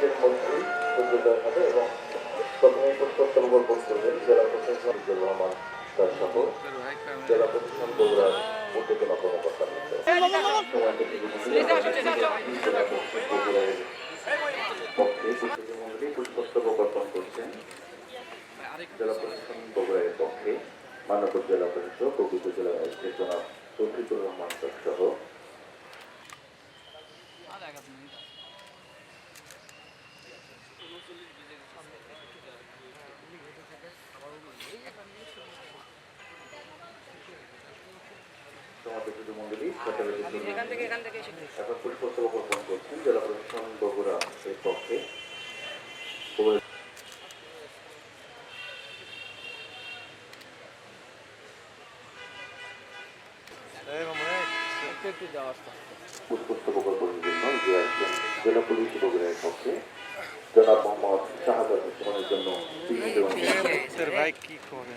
নিজের মধ্যেই যোগ্যতা হবে এবং প্রথমে পুষ্পস্তম্ভ করবেন জেলা আব্দুর রহমান তার সহ জেলা প্রশাসন বগুড়ার উদ্যোগনা জেলা পক্ষে অর্পণ করছেন জেলা প্রশাসন বগুড়ার পক্ষে মানবর জেলা প্রশাসক ও ম্যাজিস্ট্রেট জনাব তৌফিকুর রহমান সহ। সমাজ প্রতিনিধিমণ্ডলী সকালে এখান পুষ্পস্তবক অর্পণ করছেন জেলা প্রশাসন বগুড়া এর পক্ষে। পুলিশ বগুড়ার পক্ষে। জনাব মোহাম্মদ হোসেনের জন্য ভাই কি করে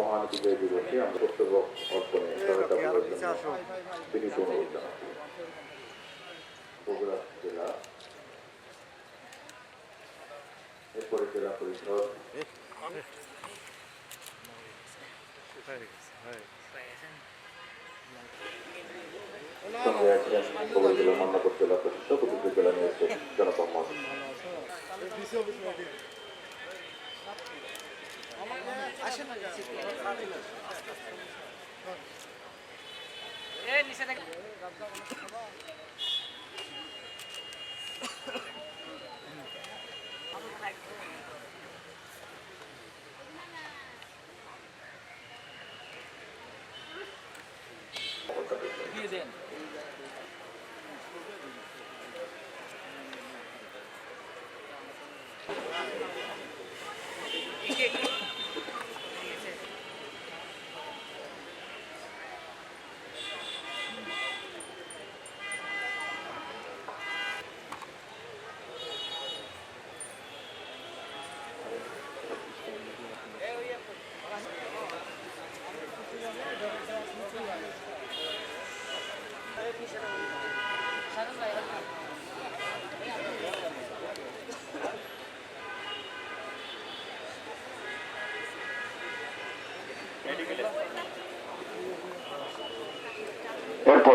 মহান বিজয় দিবসে আমরা পুষ্পস্তবক অর্পণে সহায়তা করার জন্য বিনীত অনুরোধ জেলা। এরপরে জেলা পরিষদ। জেলা মান্নাপুর জেলা প্রশাসক উপজেলা জেলা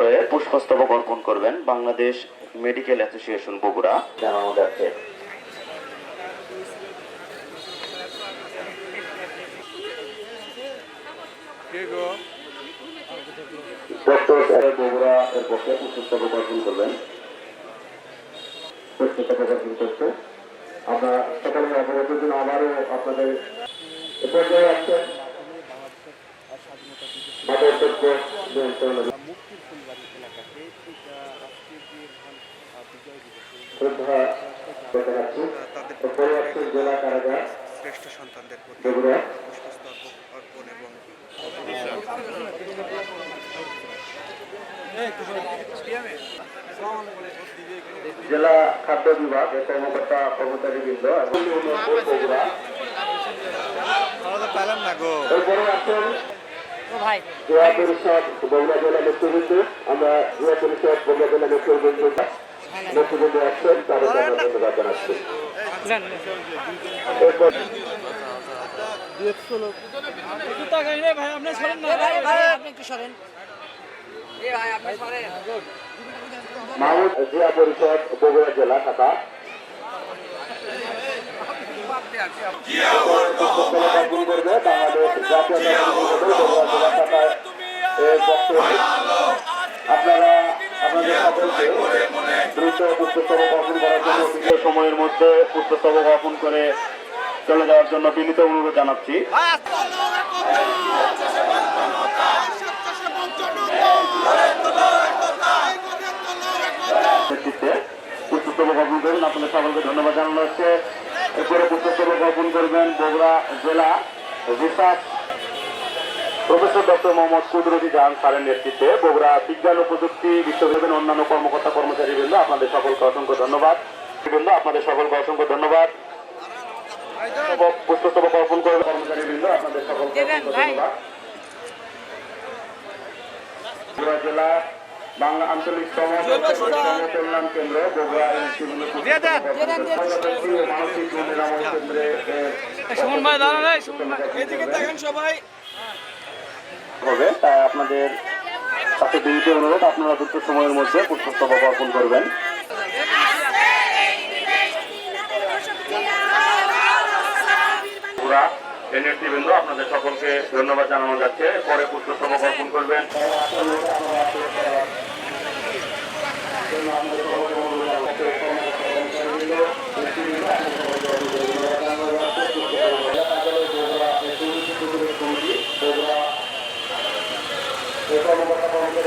এরপরে পুষ্পস্তবক অর্পণ করবেন বাংলাদেশ মেডিকেল অ্যাসোসিয়েশন বগুড়া। জানানো যাচ্ছে করবেন। আমরা সকালে আপনাদের নিয়ন্ত্রণ জেলা খাদ্য বিভাগ কর্মকর্তা আসছেন ও ভাই জেলা পরিষদ বগুড়া জেলা নেতৃবৃন্দ আমরা জেলা পরিষদ বগুড়া জেলা নেতৃবৃন্দ নেতৃবৃন্দ আসছেন তাদের আমরা ধন্যবাদ জানাচ্ছি ভাই ভাই আপনি একটু সরেন এ ভাই আপনি সরেন মাহমুদ জিয়া পরিষদ বগুড়া জেলা পক্ষে আপনারা আপনাদের সকলকে দ্রুত করার জন্য অতিরিক্ত সময়ের মধ্যে পুষ্পস্তবক অর্পণ করে চলে যাওয়ার জন্য বিনীত অনুরোধ জানাচ্ছি। পুষ্পস্তবক অর্পণ করবেন। আপনাদের সকলকে ধন্যবাদ জানানো হচ্ছে। এরপরে পুষ্পস্তবক অর্পণ করবেন বগুড়া জেলা রিসার্চ প্রফেসর ডক্টর মোহাম্মদ কুদরতি জাহান স্যারের নেতৃত্বে বগুড়া বিজ্ঞান ও প্রযুক্তি বিশ্ববিদ্যালয়ের অন্যান্য কর্মকর্তা কর্মচারীবৃন্দ আপনাদের সকলকে অসংখ্য ধন্যবাদ। বৃন্দ আপনাদের সকলকে অসংখ্য ধন্যবাদ। পুষ্পস্তবক অর্পণ করবে কর্মচারীবৃন্দ আপনাদের সকলকে অসংখ্য ধন্যবাদ। বগুড়া জেলা বাংলা আঞ্চলিক সমাজ কল্যাণ কেন্দ্র বগুড়া মানসিক কেন্দ্রে সুমন ভাই দাঁড়ান সুমন ভাই। এদিকে দেখেন সবাই। হবে, তাই আপনাদের সাথে বিনীত অনুরোধ, আপনারা দুটো সময়ের মধ্যে পুষ্পস্তবক অর্পণ করবেন। আপনাদের সকলকে ধন্যবাদ জানানো যাচ্ছে। পরে পুষ্পস্তবক অর্পণ করবেন।